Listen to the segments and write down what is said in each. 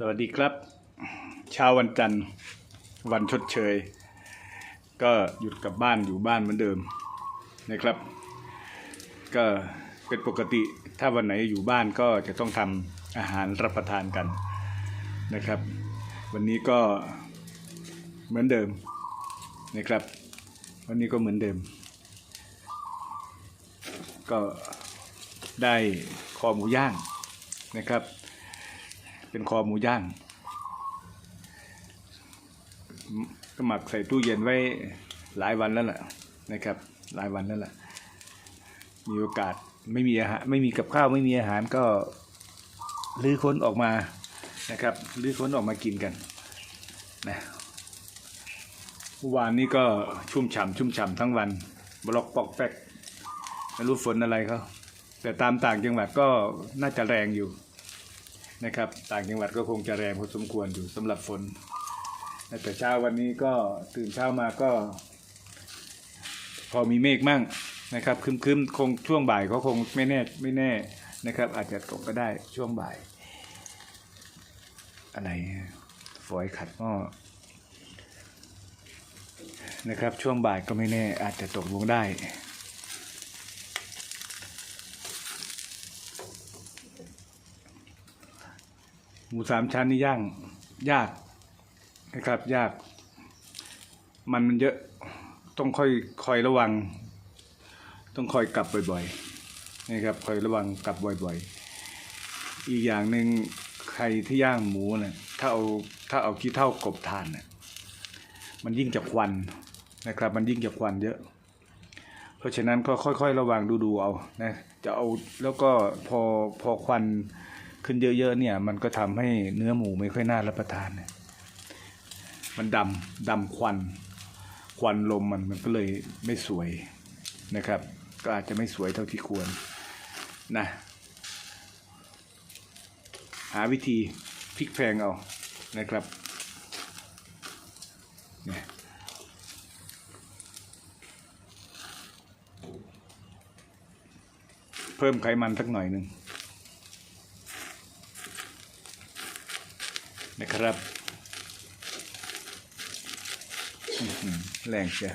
สวัสดีครับ เช้าวันจันทร์วันชดเชย ก็หยุดกลับบ้านอยู่บ้านเหมือนเดิมนะครับ ก็เป็นปกติถ้าวันไหนอยู่บ้านก็จะต้องทำอาหารรับประทานกันนะครับ วันนี้ก็เหมือนเดิมนะครับ วันนี้ก็เหมือนเดิม ก็ได้คอหมูย่างนะครับ เป็นคอหมูย่าง ก็หมักใส่ตู้เย็นไว้หลายวันแล้วล่ะนะครับ หลายวันแล้วล่ะมีโอกาสไม่มีอาหารไม่มีกับข้าวไม่มีอาหารก็ลื้อค้นออกมานะครับลื้อค้นออกมากินกันนะวานนี้ก็ชุ่มฉ่ำชุ่มฉ่ำทั้งวันบล็อกปอกแฟกไม่รู้ฝนอะไรเขาแต่ตามต่างจังหวัดก็น่าจะแรงอยู่ นะครับ ต่างจังหวัดก็คงจะแรงพอสมควรอยู่สำหรับฝน แต่เช้าวันนี้ก็ตื่นเช้ามาก็ พอมีเมฆมั่งนะครับคึมๆคงช่วงบ่ายเขาคงไม่แน่ไม่แน่นะครับ อาจจะตกก็ได้ช่วงบ่าย อะไรฝอยขัดหม้อนะครับ ช่วงบ่ายก็ไม่แน่อาจจะตกลงได้ หมูสามชั้นนี่ย่างยากนะครับยาก มันมันเยอะต้องค่อยคอยระวัง ต้องคอยกลับบ่อยๆนะครับคอยระวังกลับบ่อยๆ อีกอย่างหนึ่งใครที่ย่างหมูเนะ่ยถ้าเอาถ้าเอาขี้เท่ากบทานเนะ่ยมันยิ่งจะควันนะครับ มันยิ่งจะควันเยอะ เพราะฉะนั้นก็ค่อยๆ ระวังดูๆเอานะจะเอาแล้วก็พอพอควัน ขึ้นเยอะๆเนี่ย มันก็ทำให้เนื้อหมูไม่ค่อยน่ารับประทานเนี่ยมันดำดำควัน ควันลมมันมันก็เลยไม่สวยนะครับ ก็อาจจะไม่สวยเท่าที่ควรนะ หาวิธีพลิกแพงเอานะครับเนี่ยเพิ่มไขมันสักหน่อยหนึ่ง นะครับแรงเชีย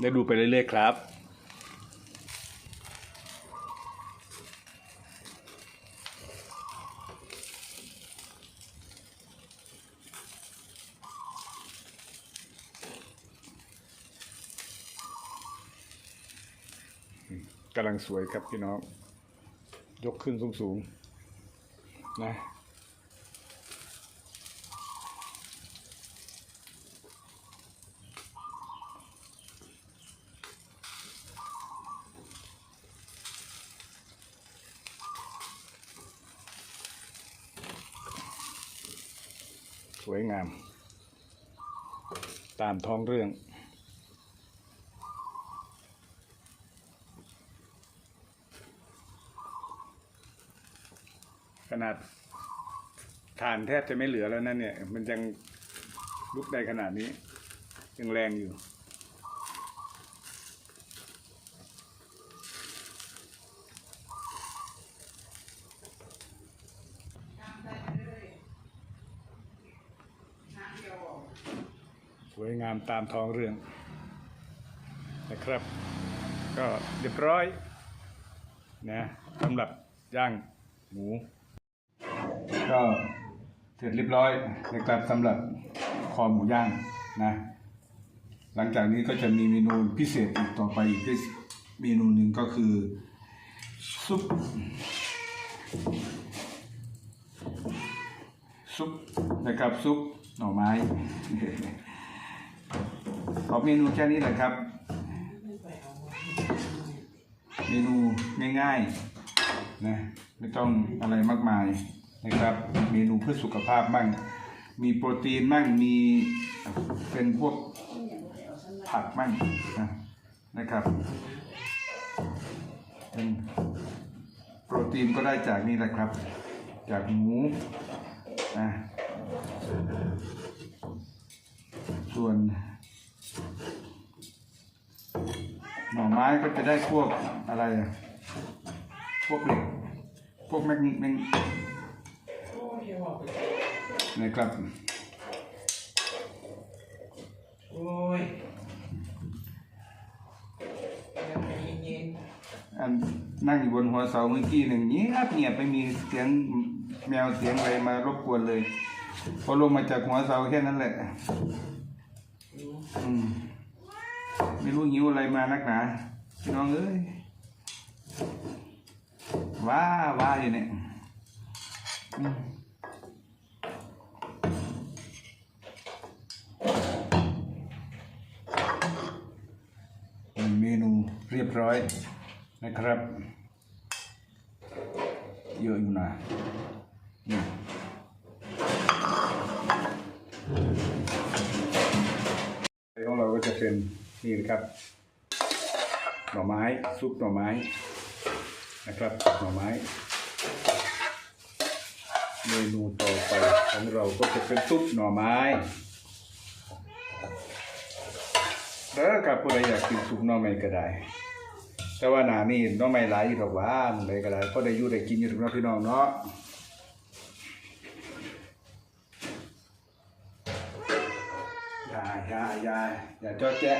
ได้ดูไปเรื่อยๆครับ กำลังสวยครับพี่น้อง ยกขึ้นสูงๆนะสวยงาม ตามท้องเรื่อง นาดฐานแทบจะไม่เหลือแล้วนั่นเนี่ย มันยังลุกได้ขนาดนี้ ยังแรงอยู่ สวยงามตามท้องเรื่อง นะครับ ก็เรียบร้อยนะสำหรับย่างหมู ก็เสร็จเรียบร้อยนะครับสำหรับคอหมูย่างนะ หลังจากนี้ก็จะมีเมนูพิเศษอีกต่อไปอีกเมนูหนึ่งก็คือซุปซุปนะครับซุปหน่อไม้ขอเมนูแค่นี้แหละครับ เมนูง่ายๆนะไม่ต้องอะไรมากมาย นะครับ เมนูเพื่อสุขภาพบ้างมีโปรตีนบ้างมีเป็นพวกผักบ้างนะนะครับเป็นโปรตีนก็ได้จากนี่แหละครับ จากหมูนะส่วน หน่อไม้ก็จะได้พวกอะไร พวกเหล็กพวกแมกแมก นะครับ โอ้ยยังใจเย็นอันนั่งอยู่บนหัวเสาเมื่อกี้หนึ่งเงียบเงียบไม่มีเสียงแมวเสียงอะไรมารบกวนเลยพอลงมาจากหัวเสาแค่นั้นแหละๆรู้อืมไม่รู้หิวอะไรมานักหนาพี่น้องเอ้ยว้าว้าอยู่เนี่ย รียบร้อยนะครับเยอะอยู่นะนี่ของเราก็จะเป็นนี่นะครับ หน่อไม้ซุปหน่อไม้นะครับหน่อไม้เมนูต่อไปของเราก็จะเป็นซุปหน่อไม้แล้วกับผู้ใดอยากกินซุปหน่อไม้ก็ได้ แต่ว่าหนานี่น่อไม้หลายอยู่หรอกว่ามึงใดก็ได้ก็ได้อยู่ได้กินอยู่ถึงน้องพี่น้องเนาะอย่าอย่าอย่าอย่าจอแจ๊ะ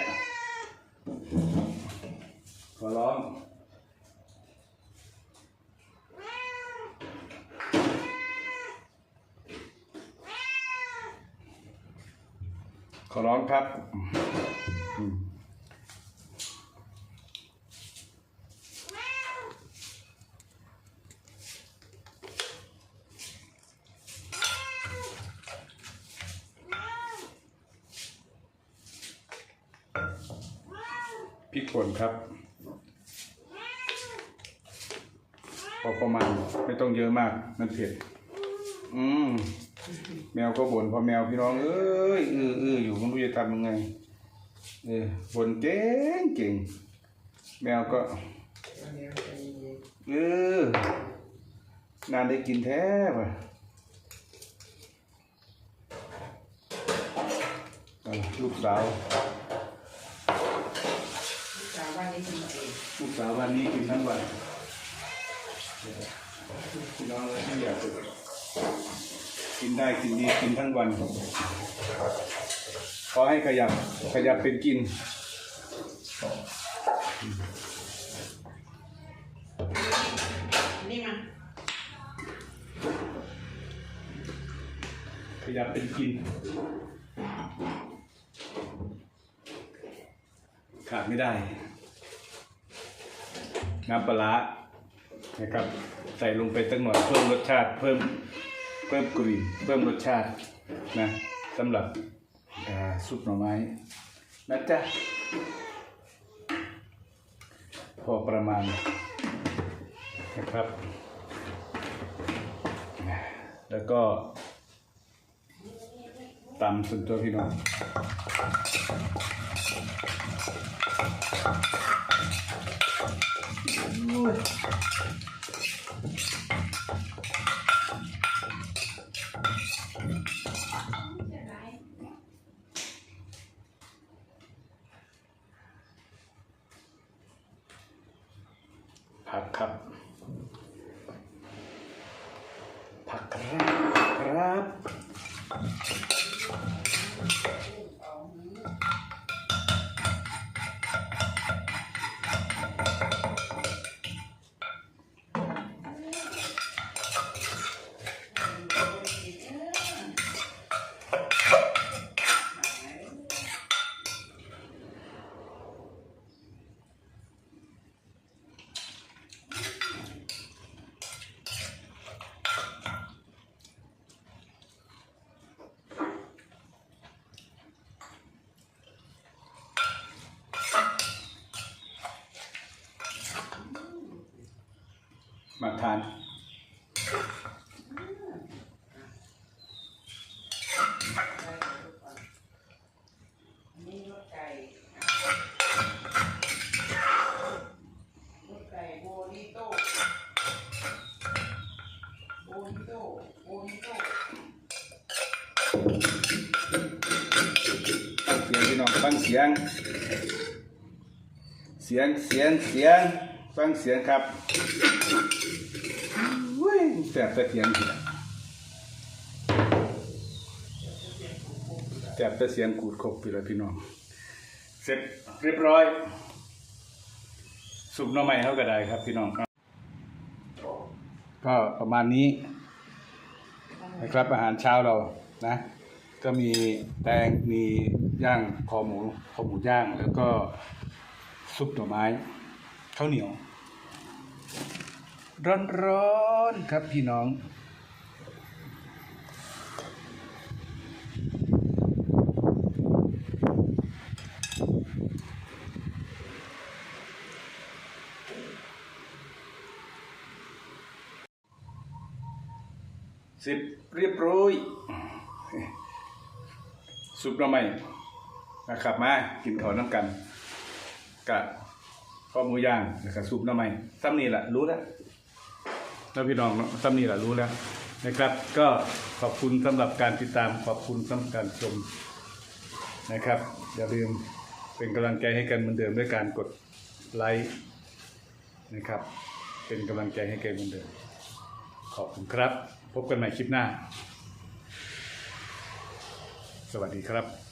ขอร้องขอร้องครับ ริกป่นครับ พอประมาณไม่ต้องเยอะมากมันเผ็ด อืมแมวก็บ่นพอแมวพี่น้อง เอ้ยอืออืออยู่ไม่รู้จะทำยังไง เออบ่นเก่งเก่งแมวก็เออนานได้กินแท้ป่ะเอาลูกสาว ๆสาวบ้านนี้กินเอง ลูกสาววันนี้กินทั้งวันพี่น้องเลยที่อยากจะกินได้กินดีกินทั้งวัน ขอให้ขยับขยับเป็นกินนี่มาขยับเป็นกิน ขาดไม่ได้ น้ำปลาร้านะครับ ใส่ลงไปตั้งหน่อยเพิ่มรสชาติเพิ่มเพิ่มกลิ่นเพิ่มรสชาตินะสำหรับซุปหน่อไม้นะจ๊ะพอประมาณนะครับ แล้วก็ตำส่วนตัวพี่น้อง ผั มาทานนี่รสไก่รสไก่โบนิโต้โบนิโต้โบนิโต้ตั้งพี่น้องฟังเสียง เสียง เสียง เสียง ฟังเสียงครับอุ้ยแสบแต่เสียงเสียงแสบแต่เสียงกูดครบไปเลยพี่น้อง เสร็จเรียบร้อย สุกน่อไม้เขาก็ได้ครับพี่น้องครับ ก็ประมาณนี้นะครับอาหารเช้าเรานะ ก็มีแตงมีย่างคอหมูคอหมูย่างแล้วก็ซุปหน่อไม้ข้าวเหนียว ร้อนๆครับพี่น้อง สิบเรียบร้อยซุปหน่อไม้นะครับมากินข้าวน้ำกันกับข้าวหมูย่างนะครับซุปหน่อไม้ซ้ำนี่แหละรู้แล้ว แล้วพี่น้องเนาะซ้ำนี่แหละรู้แล้วนะครับ ก็ขอบคุณสำหรับการติดตามขอบคุณสำหรับการชมนะครับ อย่าลืมเป็นกำลังใจให้กันเหมือนเดิมด้วยการกดไลค์นะครับ เป็นกำลังใจให้กันเหมือนเดิม ขอบคุณครับ พบกันใหม่คลิปหน้า สวัสดีครับ